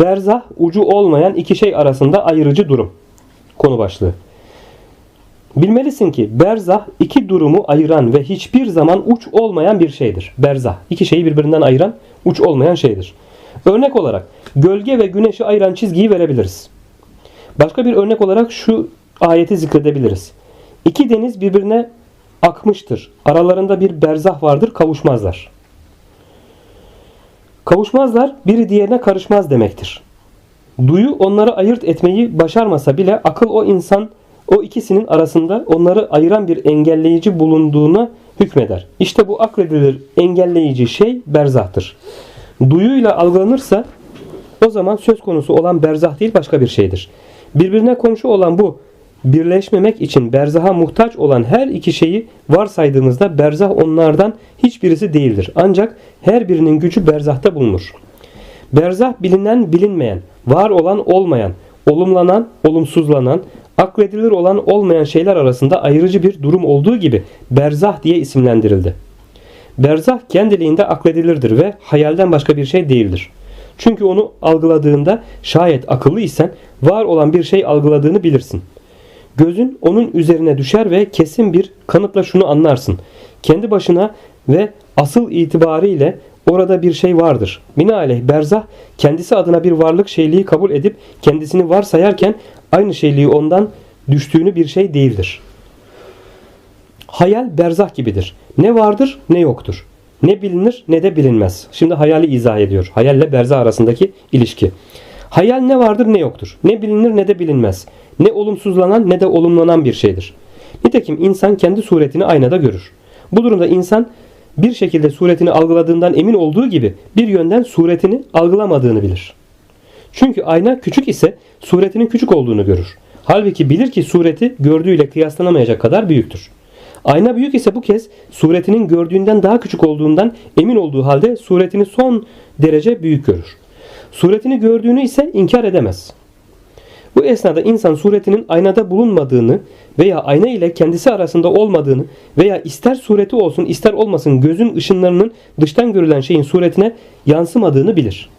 Berzah ucu olmayan iki şey arasında ayırıcı durum. Konu başlığı. Bilmelisin ki berzah iki durumu ayıran ve hiçbir zaman uç olmayan bir şeydir. Berzah iki şeyi birbirinden ayıran uç olmayan şeydir. Örnek olarak gölge ve güneşi ayıran çizgiyi verebiliriz. Başka bir örnek olarak şu ayeti zikredebiliriz. İki deniz birbirine akmıştır. Aralarında bir berzah vardır, kavuşmazlar. Kavuşmazlar, biri diğerine karışmaz demektir. Duyu onları ayırt etmeyi başarmasa bile akıl o insan o ikisinin arasında onları ayıran bir engelleyici bulunduğuna hükmeder. İşte bu akledilir engelleyici şey berzahtır. Duyuyla algılanırsa o zaman söz konusu olan berzah değil başka bir şeydir. Birbirine komşu olan bu birleşmemek için berzaha muhtaç olan her iki şeyi varsaydığımızda berzah onlardan hiçbirisi değildir. Ancak her birinin gücü berzahta bulunur. Berzah bilinen bilinmeyen, var olan olmayan, olumlanan olumsuzlanan, akledilir olan olmayan şeyler arasında ayırıcı bir durum olduğu gibi berzah diye isimlendirildi. Berzah kendiliğinde akledilirdir ve hayalden başka bir şey değildir. Çünkü onu algıladığında şayet akıllı isen var olan bir şey algıladığını bilirsin. Gözün onun üzerine düşer ve kesin bir kanıtla şunu anlarsın. Kendi başına ve asıl itibariyle orada bir şey vardır. Binaenaleyh berzah kendisi adına bir varlık şeyliği kabul edip kendisini var sayarken aynı şeyliği ondan düştüğünü bir şey değildir. Hayal berzah gibidir. Ne vardır ne yoktur. Ne bilinir ne de bilinmez. Şimdi hayali izah ediyor. Hayalle berzah arasındaki ilişki. Hayal ne vardır ne yoktur. Ne bilinir ne de bilinmez. Ne olumsuzlanan ne de olumlanan bir şeydir. Nitekim insan kendi suretini aynada görür. Bu durumda insan bir şekilde suretini algıladığından emin olduğu gibi bir yönden suretini algılamadığını bilir. Çünkü ayna küçük ise suretinin küçük olduğunu görür. Halbuki bilir ki sureti gördüğüyle kıyaslanamayacak kadar büyüktür. Ayna büyük ise bu kez suretinin gördüğünden daha küçük olduğundan emin olduğu halde suretini son derece büyük görür. Suretini gördüğünü ise inkar edemez. Bu esnada insan suretinin aynada bulunmadığını veya ayna ile kendisi arasında olmadığını veya ister sureti olsun ister olmasın gözün ışınlarının dıştan görülen şeyin suretine yansımadığını bilir.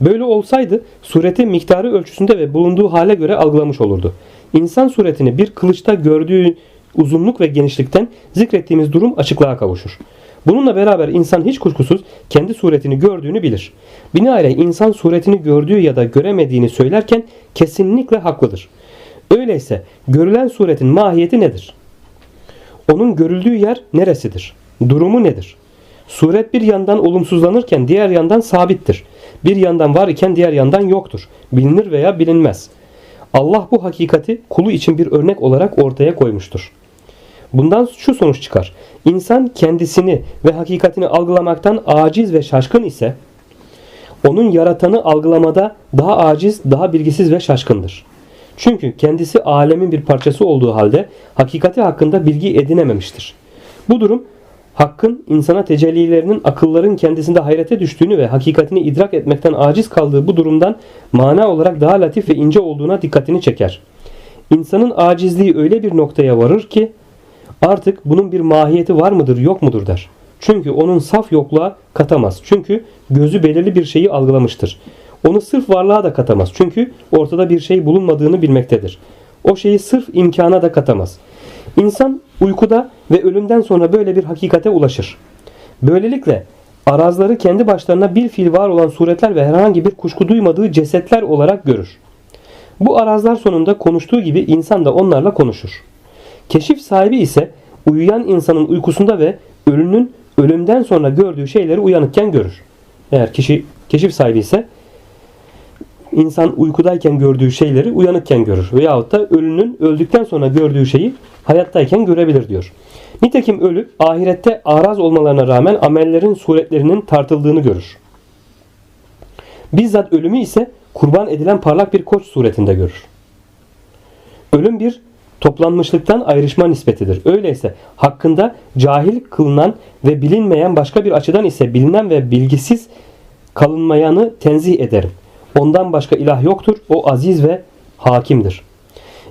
Böyle olsaydı sureti miktarı ölçüsünde ve bulunduğu hale göre algılamış olurdu. İnsan suretini bir kılıçta gördüğü uzunluk ve genişlikten zikrettiğimiz durum açıklığa kavuşur. Bununla beraber insan hiç kuşkusuz kendi suretini gördüğünü bilir. Binaenaleyh insan suretini gördüğü ya da göremediğini söylerken kesinlikle haklıdır. Öyleyse görülen suretin mahiyeti nedir? Onun görüldüğü yer neresidir? Durumu nedir? Suret bir yandan olumsuzlanırken diğer yandan sabittir. Bir yandan var iken diğer yandan yoktur. Bilinir veya bilinmez. Allah bu hakikati kulu için bir örnek olarak ortaya koymuştur. Bundan şu sonuç çıkar. İnsan kendisini ve hakikatini algılamaktan aciz ve şaşkın ise onun yaratanı algılamada daha aciz, daha bilgisiz ve şaşkındır. Çünkü kendisi alemin bir parçası olduğu halde hakikati hakkında bilgi edinememiştir. Bu durum hakkın insana tecellilerinin akılların kendisinde hayrete düştüğünü ve hakikatini idrak etmekten aciz kaldığı bu durumdan mana olarak daha latif ve ince olduğuna dikkatini çeker. İnsanın acizliği öyle bir noktaya varır ki artık bunun bir mahiyeti var mıdır yok mudur der. Çünkü onun saf yokluğa katamaz. Çünkü gözü belirli bir şeyi algılamıştır. Onu sırf varlığa da katamaz. Çünkü ortada bir şey bulunmadığını bilmektedir. O şeyi sırf imkana da katamaz. İnsan uykuda ve ölümden sonra böyle bir hakikate ulaşır. Böylelikle arazları kendi başlarına bir fil var olan suretler ve herhangi bir kuşku duymadığı cesetler olarak görür. Bu arazlar sonunda konuştuğu gibi insan da onlarla konuşur. Keşif sahibi ise uyuyan insanın uykusunda ve ölünün ölümden sonra gördüğü şeyleri uyanıkken görür. Eğer kişi keşif sahibi ise insan uykudayken gördüğü şeyleri uyanıkken görür. Veyahut da ölünün öldükten sonra gördüğü şeyi hayattayken görebilir diyor. Nitekim ölü ahirette araz olmalarına rağmen amellerin suretlerinin tartıldığını görür. Bizzat ölümü ise kurban edilen parlak bir koç suretinde görür. Ölüm bir toplanmışlıktan ayrışma nispetidir. Öyleyse hakkında cahil kılınan ve bilinmeyen başka bir açıdan ise bilinen ve bilgisiz kalınmayanı tenzih ederim. Ondan başka ilah yoktur. O aziz ve hakimdir.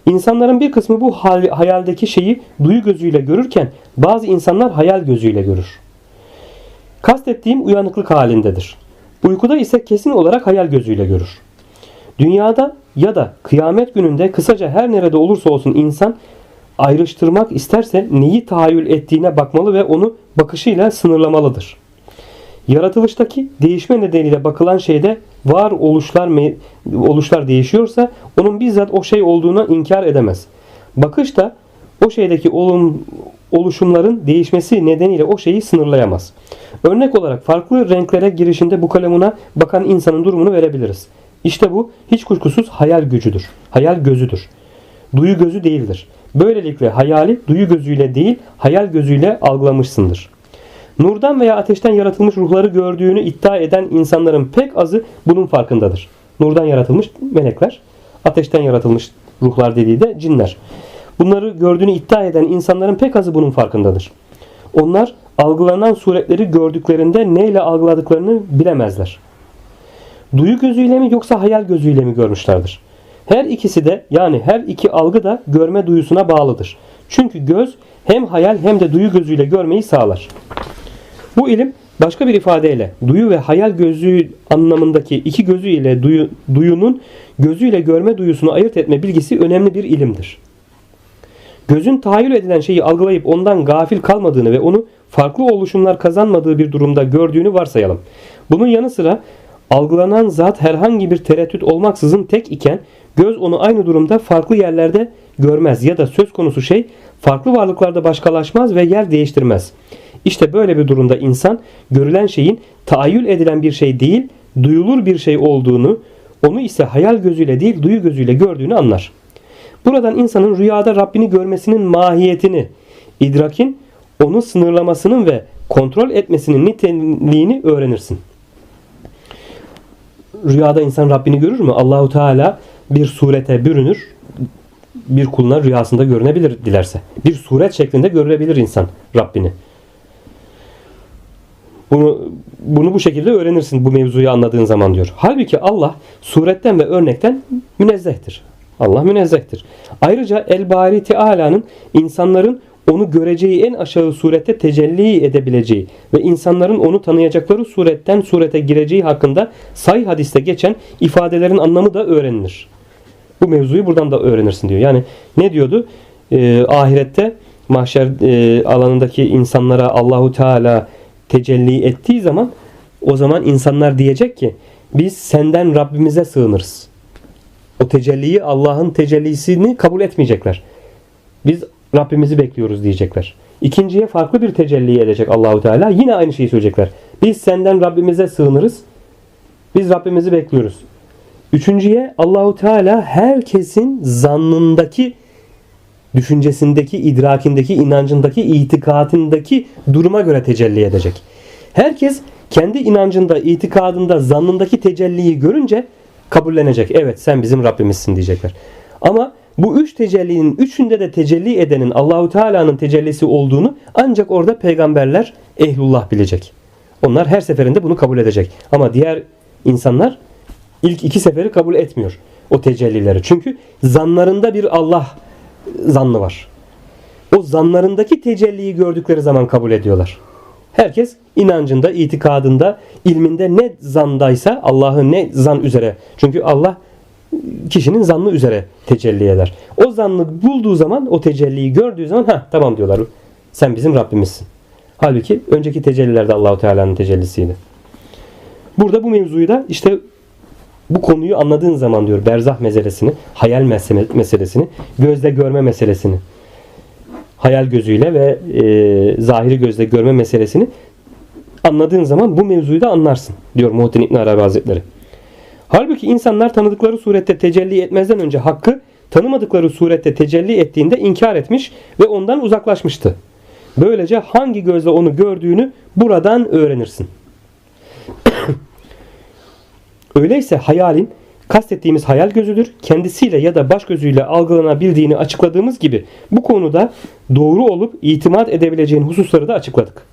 İnsanların bir kısmı bu hayaldeki şeyi duyu gözüyle görürken bazı insanlar hayal gözüyle görür. Kastettiğim uyanıklık halindedir. Uykuda ise kesin olarak hayal gözüyle görür. Dünyada ya da kıyamet gününde kısaca her nerede olursa olsun insan ayrıştırmak isterse neyi tahayyül ettiğine bakmalı ve onu bakışıyla sınırlamalıdır. Yaratılıştaki değişme nedeniyle bakılan şeyde var oluşlar oluşlar değişiyorsa onun bizzat o şey olduğuna inkar edemez. Bakış da o şeydeki olum, oluşumların değişmesi nedeniyle o şeyi sınırlayamaz. Örnek olarak farklı renklere girişinde bu kalemuna bakan insanın durumunu verebiliriz. İşte bu hiç kuşkusuz hayal gücüdür. Hayal gözüdür. Duyu gözü değildir. Böylelikle hayali duyu gözüyle değil hayal gözüyle algılamışsındır. Nurdan veya ateşten yaratılmış ruhları gördüğünü iddia eden insanların pek azı bunun farkındadır. Nurdan yaratılmış melekler, ateşten yaratılmış ruhlar dediği de cinler. Bunları gördüğünü iddia eden insanların pek azı bunun farkındadır. Onlar algılanan suretleri gördüklerinde neyle algıladıklarını bilemezler. Duyu gözüyle mi yoksa hayal gözüyle mi görmüşlerdir? Her ikisi de yani her iki algı da görme duyusuna bağlıdır. Çünkü göz hem hayal hem de duyu gözüyle görmeyi sağlar. Bu ilim başka bir ifadeyle duyu ve hayal gözü anlamındaki iki gözü ile duyu, duyunun gözüyle görme duyusunu ayırt etme bilgisi önemli bir ilimdir. Gözün tahayyül edilen şeyi algılayıp ondan gafil kalmadığını ve onu farklı oluşumlar kazanmadığı bir durumda gördüğünü varsayalım. Bunun yanı sıra algılanan zat herhangi bir tereddüt olmaksızın tek iken göz onu aynı durumda farklı yerlerde görmez ya da söz konusu şey farklı varlıklarda başkalaşmaz ve yer değiştirmez. İşte böyle bir durumda insan görülen şeyin taayyül edilen bir şey değil, duyulur bir şey olduğunu, onu ise hayal gözüyle değil duyu gözüyle gördüğünü anlar. Buradan insanın rüyada Rabbini görmesinin mahiyetini, idrakin onu sınırlamasının ve kontrol etmesinin niteliğini öğrenirsin. Rüyada insan Rabbini görür mü? Allahu Teala bir surete bürünür. Bir kuluna rüyasında görünebilir dilerse. Bir suret şeklinde görebilir insan Rabbini. Bunu, bunu bu şekilde öğrenirsin bu mevzuyu anladığın zaman diyor. Halbuki Allah suretten ve örnekten münezzehtir. Allah münezzehtir. Ayrıca El-Bari Teala'nın insanların onu göreceği en aşağı surette tecelli edebileceği ve insanların onu tanıyacakları suretten surete gireceği hakkında sahih hadiste geçen ifadelerin anlamı da öğrenilir. Bu mevzuyu buradan da öğrenirsin diyor. Yani ne diyordu? Ee, ahirette mahşer e, alanındaki insanlara Allahu Teala tecelli ettiği zaman o zaman insanlar diyecek ki biz senden Rabbimize sığınırız. O tecelliyi Allah'ın tecellisini kabul etmeyecekler. Biz Rabbimizi bekliyoruz diyecekler. İkinciye farklı bir tecelli edecek Allahu Teala. Yine aynı şeyi söyleyecekler. Biz senden Rabbimize sığınırız. Biz Rabbimizi bekliyoruz. Üçüncüye Allahu Teala herkesin zannındaki düşüncesindeki, idrakindeki, inancındaki, itikadındaki duruma göre tecelli edecek. Herkes kendi inancında, itikadında, zannındaki tecelliyi görünce kabullenecek. Evet sen bizim Rabbimizsin diyecekler. Ama bu üç tecellinin üçünde de tecelli edenin Allahu Teala'nın tecellisi olduğunu ancak orada peygamberler ehlullah bilecek. Onlar her seferinde bunu kabul edecek. Ama diğer insanlar ilk iki seferi kabul etmiyor o tecellileri. Çünkü zanlarında bir Allah zannı var. O zanlarındaki tecelliyi gördükleri zaman kabul ediyorlar. Herkes inancında, itikadında, ilminde ne zandaysa Allah'ı ne zan üzere. Çünkü Allah kişinin zannı üzere tecelli eder. O zannı bulduğu zaman, o tecelliyi gördüğü zaman ha tamam diyorlar. Sen bizim Rabbimizsin. Halbuki önceki tecellilerde Allahu Teala'nın tecellisiydi. Burada bu mevzuyu da işte bu konuyu anladığın zaman diyor berzah meselesini, hayal meselesini, gözle görme meselesini, hayal gözüyle ve e, zahiri gözle görme meselesini anladığın zaman bu mevzuyu da anlarsın diyor Muhittin İbn Arabi Hazretleri. Halbuki insanlar tanıdıkları surette tecelli etmezden önce hakkı tanımadıkları surette tecelli ettiğinde inkar etmiş ve ondan uzaklaşmıştı. Böylece hangi gözle onu gördüğünü buradan öğrenirsin. Öyleyse hayalin kastettiğimiz hayal gözüdür. Kendisiyle ya da baş gözüyle algılanabildiğini açıkladığımız gibi bu konuda doğru olup itimat edebileceğin hususları da açıkladık.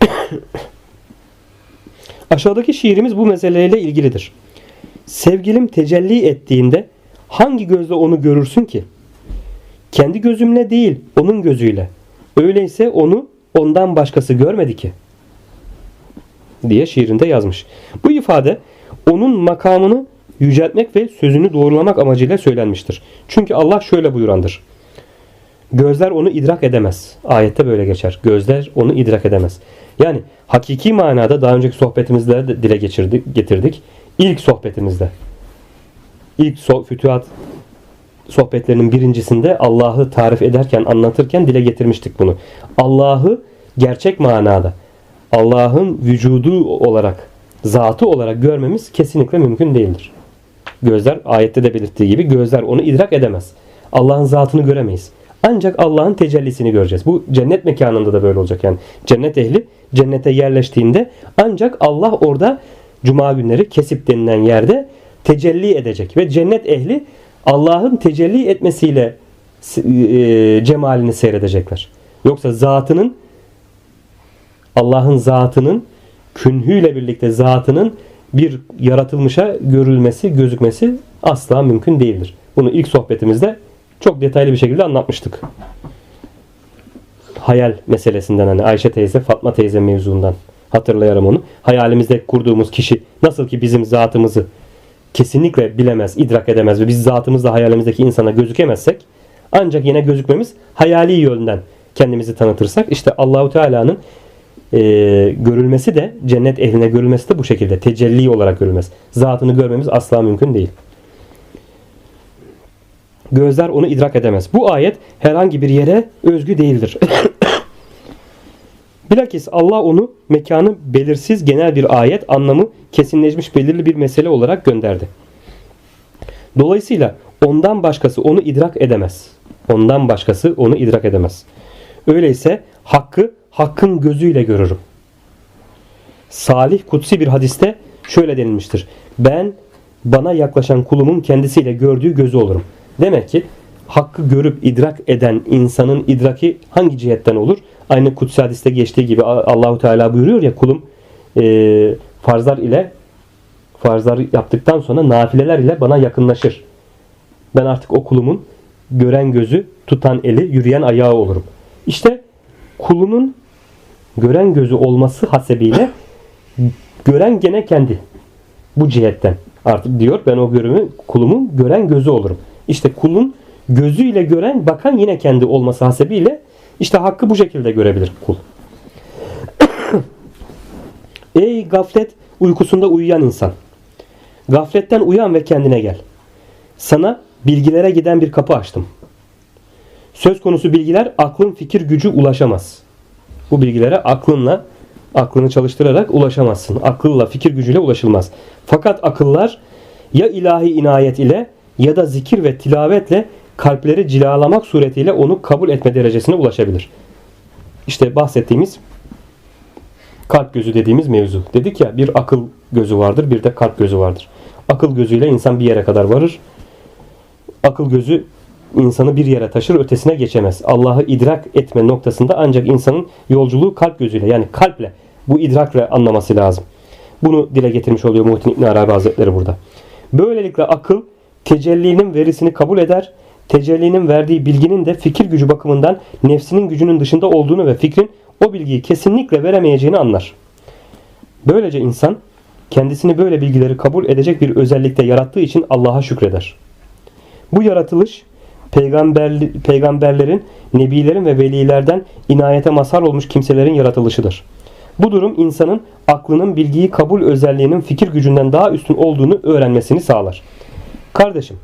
Aşağıdaki şiirimiz bu meseleyle ilgilidir. Sevgilim tecelli ettiğinde hangi gözle onu görürsün ki? Kendi gözümle değil, onun gözüyle. Öyleyse onu ondan başkası görmedi ki diye şiirinde yazmış. Bu ifade onun makamını yüceltmek ve sözünü doğrulamak amacıyla söylenmiştir. Çünkü Allah şöyle buyurandır. Gözler onu idrak edemez. Ayette böyle geçer. Gözler onu idrak edemez. Yani hakiki manada daha önceki sohbetimizde de dile geçirdik, getirdik. İlk sohbetimizde. ilk so fütühat sohbetlerinin birincisinde Allah'ı tarif ederken, anlatırken dile getirmiştik bunu. Allah'ı gerçek manada Allah'ın vücudu olarak, zatı olarak görmemiz kesinlikle mümkün değildir. Gözler ayette de belirttiği gibi gözler onu idrak edemez. Allah'ın zatını göremeyiz. Ancak Allah'ın tecellisini göreceğiz. Bu cennet mekanında da böyle olacak. Yani cennet ehli cennete yerleştiğinde ancak Allah orada cuma günleri kesip denilen yerde tecelli edecek. Ve cennet ehli Allah'ın tecelli etmesiyle e, cemalini seyredecekler. Yoksa zatının Allah'ın zatının künhüyle birlikte zatının bir yaratılmışa görülmesi, gözükmesi asla mümkün değildir. Bunu ilk sohbetimizde çok detaylı bir şekilde anlatmıştık. Hayal meselesinden hani Ayşe teyze, Fatma teyze mevzundan hatırlayalım onu. Hayalimizde kurduğumuz kişi nasıl ki bizim zatımızı kesinlikle bilemez, idrak edemez ve biz zatımızla hayalimizdeki insana gözükemezsek ancak yine gözükmemiz hayali yönden kendimizi tanıtırsak işte Allahu Teala'nın e, görülmesi de cennet ehline görülmesi de bu şekilde tecelli olarak görülmez. Zatını görmemiz asla mümkün değil. Gözler onu idrak edemez. Bu ayet herhangi bir yere özgü değildir. Bilakis Allah onu mekanı belirsiz genel bir ayet anlamı kesinleşmiş belirli bir mesele olarak gönderdi. Dolayısıyla ondan başkası onu idrak edemez. Ondan başkası onu idrak edemez. Öyleyse hakkı hakkın gözüyle görürüm. Salih kutsi bir hadiste şöyle denilmiştir. Ben bana yaklaşan kulumun kendisiyle gördüğü gözü olurum. Demek ki hakkı görüp idrak eden insanın idraki hangi cihetten olur? Aynı kutsi hadiste geçtiği gibi Allahu Teala buyuruyor ya kulum e, farzlar ile farzlar yaptıktan sonra nafileler ile bana yakınlaşır. Ben artık o kulumun gören gözü, tutan eli, yürüyen ayağı olurum. İşte kulunun gören gözü olması hasebiyle gören gene kendi. Bu cihetten artık diyor ben o görümü kulumun gören gözü olurum. İşte kulun gözüyle gören bakan yine kendi olması hasebiyle işte hakkı bu şekilde görebilir kul. Ey gaflet uykusunda uyuyan insan. Gafletten uyan ve kendine gel. Sana bilgilere giden bir kapı açtım. Söz konusu bilgiler aklın fikir gücü ulaşamaz. Bu bilgilere aklınla aklını çalıştırarak ulaşamazsın. Akılla, fikir gücüyle ulaşılmaz. Fakat akıllar ya ilahi inayet ile ya da zikir ve tilavetle kalpleri cilalamak suretiyle onu kabul etme derecesine ulaşabilir. İşte bahsettiğimiz kalp gözü dediğimiz mevzu. Dedik ya bir akıl gözü vardır bir de kalp gözü vardır. Akıl gözüyle insan bir yere kadar varır. Akıl gözü insanı bir yere taşır ötesine geçemez. Allah'ı idrak etme noktasında ancak insanın yolculuğu kalp gözüyle yani kalple bu idrakle anlaması lazım. Bunu dile getirmiş oluyor Muhittin İbn Arabi Hazretleri burada. Böylelikle akıl tecellinin verisini kabul eder. Tecellinin verdiği bilginin de fikir gücü bakımından nefsinin gücünün dışında olduğunu ve fikrin o bilgiyi kesinlikle veremeyeceğini anlar. Böylece insan kendisini böyle bilgileri kabul edecek bir özellikte yarattığı için Allah'a şükreder. Bu yaratılış peygamberli, peygamberlerin, nebilerin ve velilerden inayete mazhar olmuş kimselerin yaratılışıdır. Bu durum insanın aklının bilgiyi kabul özelliğinin fikir gücünden daha üstün olduğunu öğrenmesini sağlar. Kardeşim,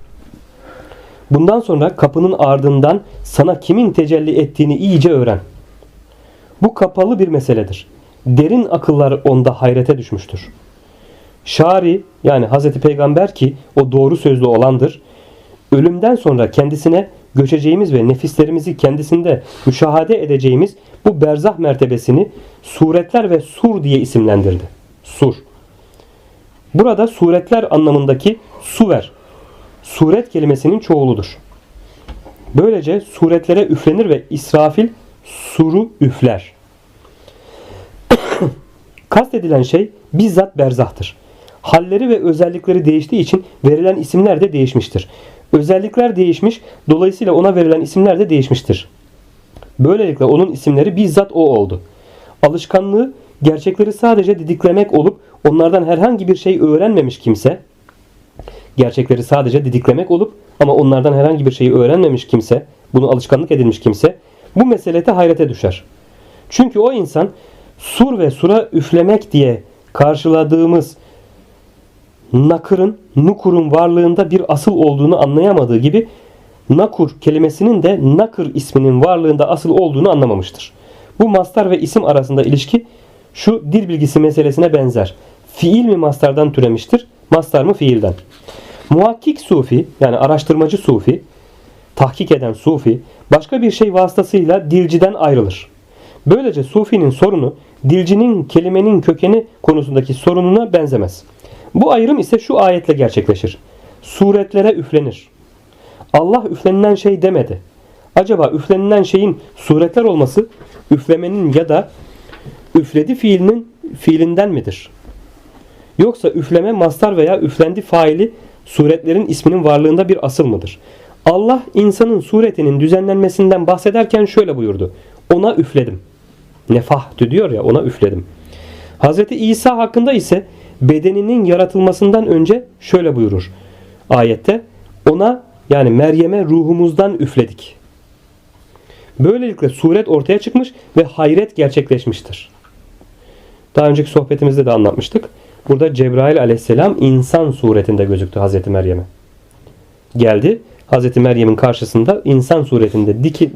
bundan sonra kapının ardından sana kimin tecelli ettiğini iyice öğren. Bu kapalı bir meseledir. Derin akıllar onda hayrete düşmüştür. Şari yani Hazreti Peygamber ki o doğru sözlü olandır ölümden sonra kendisine göçeceğimiz ve nefislerimizi kendisinde müşahede edeceğimiz bu berzah mertebesini suretler ve sur diye isimlendirdi. Sur. Burada suretler anlamındaki suver, suret kelimesinin çoğuludur. Böylece suretlere üflenir ve İsrafil suru üfler. Kastedilen şey bizzat berzahtır. Halleri ve özellikleri değiştiği için verilen isimler de değişmiştir. Özellikler değişmiş, dolayısıyla ona verilen isimler de değişmiştir. Böylelikle onun isimleri bizzat o oldu. Alışkanlığı gerçekleri sadece didiklemek olup onlardan herhangi bir şey öğrenmemiş kimse gerçekleri sadece didiklemek olup ama onlardan herhangi bir şeyi öğrenmemiş kimse, bunu alışkanlık edilmiş kimse bu meselete hayrete düşer. Çünkü o insan sur ve sura üflemek diye karşıladığımız nakırın, nukurun varlığında bir asıl olduğunu anlayamadığı gibi nakur kelimesinin de nakır isminin varlığında asıl olduğunu anlamamıştır. Bu mastar ve isim arasında ilişki şu dil bilgisi meselesine benzer. Fiil mi mastardan türemiştir, mastar mı fiilden? Muhakkik sufi yani araştırmacı sufi, tahkik eden sufi başka bir şey vasıtasıyla dilciden ayrılır. Böylece sufinin sorunu dilcinin kelimenin kökeni konusundaki sorununa benzemez. Bu ayrım ise şu ayetle gerçekleşir. Suretlere üflenir. Allah üflenilen şey demedi. Acaba üflenilen şeyin suretler olması üflemenin ya da üfledi fiilinin fiilinden midir? Yoksa üfleme mastar veya üflendi faili suretlerin isminin varlığında bir asıl mıdır? Allah insanın suretinin düzenlenmesinden bahsederken şöyle buyurdu. Ona üfledim. Nefahtü diyor ya ona üfledim. Hazreti İsa hakkında ise bedeninin yaratılmasından önce şöyle buyurur. Ayette ona yani Meryem'e ruhumuzdan üfledik. Böylelikle suret ortaya çıkmış ve hayret gerçekleşmiştir. Daha önceki sohbetimizde de anlatmıştık. Burada Cebrail aleyhisselam insan suretinde gözüktü Hazreti Meryem'e. Geldi. Hazreti Meryem'in karşısında insan suretinde diki,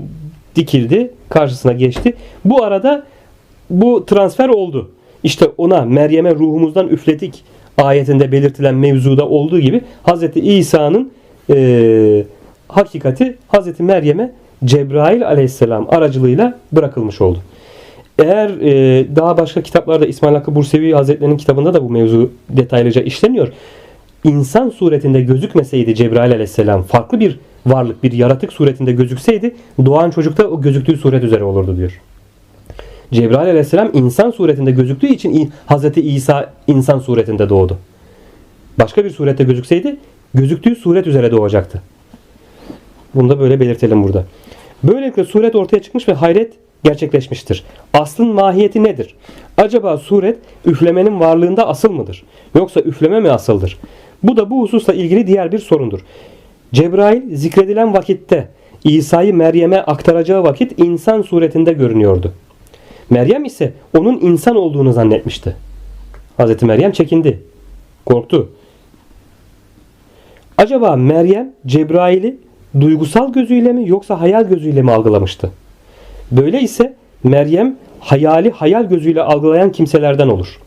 dikildi. Karşısına geçti. Bu arada bu transfer oldu. İşte ona Meryem'e ruhumuzdan üfledik ayetinde belirtilen mevzuda olduğu gibi Hazreti İsa'nın e, hakikati Hazreti Meryem'e Cebrail aleyhisselam aracılığıyla bırakılmış oldu. Eğer e, daha başka kitaplarda İsmail Hakkı Bursevi Hazretleri'nin kitabında da bu mevzu detaylıca işleniyor. İnsan suretinde gözükmeseydi Cebrail aleyhisselam farklı bir varlık, bir yaratık suretinde gözükseydi doğan çocukta o gözüktüğü suret üzere olurdu diyor. Cebrail aleyhisselam insan suretinde gözüktüğü için Hazreti İsa insan suretinde doğdu. Başka bir surette gözükseydi gözüktüğü suret üzere doğacaktı. Bunu da böyle belirtelim burada. Böylelikle suret ortaya çıkmış ve hayret gerçekleşmiştir. Aslın mahiyeti nedir? Acaba suret üflemenin varlığında asıl mıdır? Yoksa üfleme mi asıldır? Bu da bu hususla ilgili diğer bir sorundur. Cebrail zikredilen vakitte İsa'yı Meryem'e aktaracağı vakit insan suretinde görünüyordu. Meryem ise onun insan olduğunu zannetmişti. Hazreti Meryem çekindi. Korktu. Acaba Meryem Cebrail'i duygusal gözüyle mi yoksa hayal gözüyle mi algılamıştı? Böyle ise Meryem hayali hayal gözüyle algılayan kimselerden olur.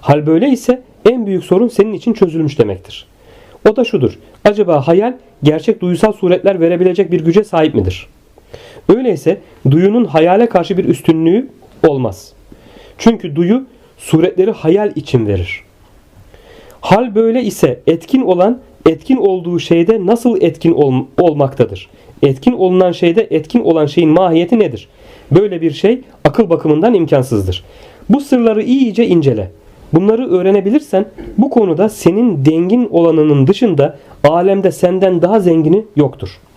Hal böyle ise en büyük sorun senin için çözülmüş demektir. O da şudur. Acaba hayal gerçek duysal suretler verebilecek bir güce sahip midir? Öyleyse duyunun hayale karşı bir üstünlüğü olmaz. Çünkü duyu suretleri hayal için verir. Hal böyle ise etkin olan etkin olduğu şeyde nasıl etkin ol- olmaktadır? Etkin olunan şeyde etkin olan şeyin mahiyeti nedir? Böyle bir şey akıl bakımından imkansızdır. Bu sırları iyice incele. Bunları öğrenebilirsen bu konuda senin dengin olanının dışında alemde senden daha zengini yoktur.''